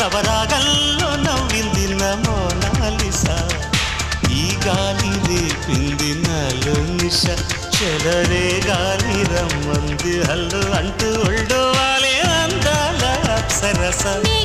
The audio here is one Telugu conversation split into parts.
నవరాగల్లో నవ్వింది మోనాలిస. ఈ గాలి రేపింది నాలో నిష. చెలరే గాలి రమ్మంది హల్లు అంటూ ఒళ్ళోవాలే అందాల అప్సరస.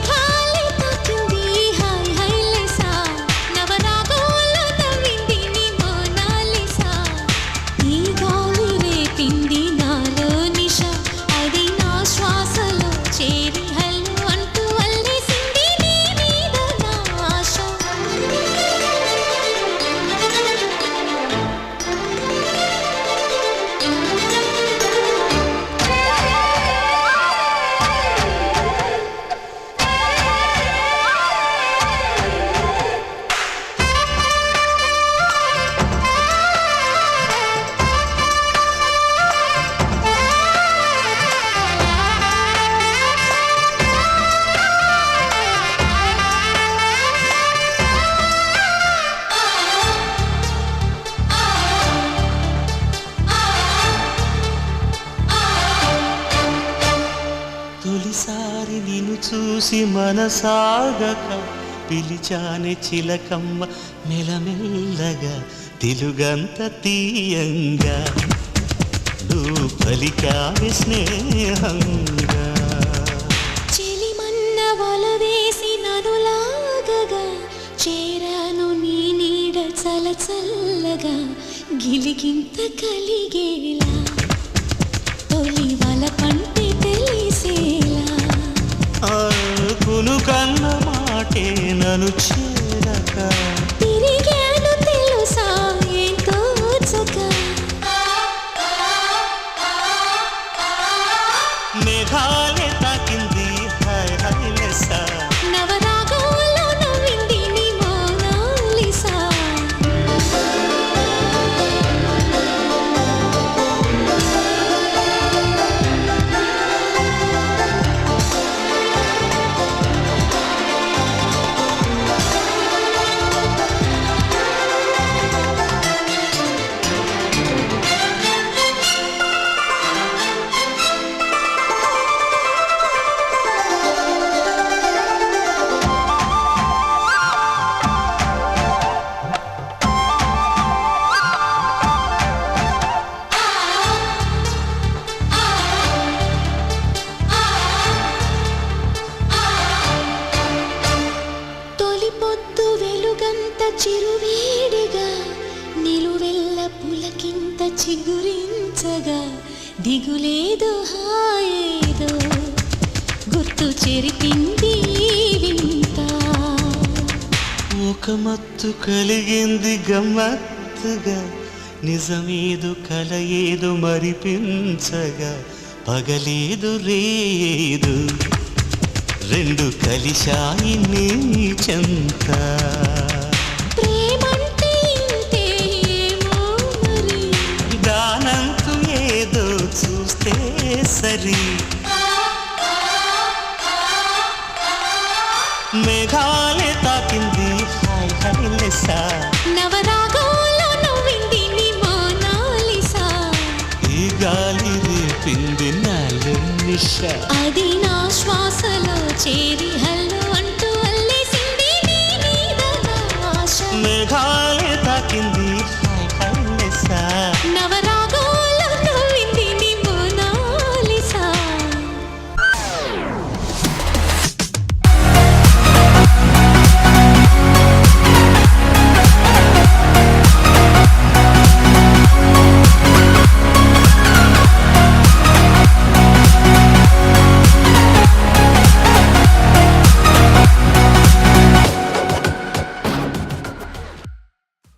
చూసి మనసాగక పిలిచాని చిలకమ్మ మెలమెల్లగా తెలుగంత తీయంగా నువ్వు పలికావి స్నేహంగా చెలిమన్న వల వేసి నన్ను చేరాను నీ నీడ చలచల్లగా గిలిగింత కలిగేలా. తొలి వల you చిగురించగా దిగులేదో హాయేదో గుర్తు చెరిపింది వింత. ఒక మత్తు కలిగింది గమ్మత్తుగా నిజమేదు కల ఏదు మరిపించగా పగలేదు రేదు రెండు కలిశాయి నీ చెంత. మేఘాలే తాకింది. హాయ్ లెస్సా. నవరాగంలో నవ్వింది నీ మోనాలిసా ఈ గాలి రేపింది నాలో నిష అది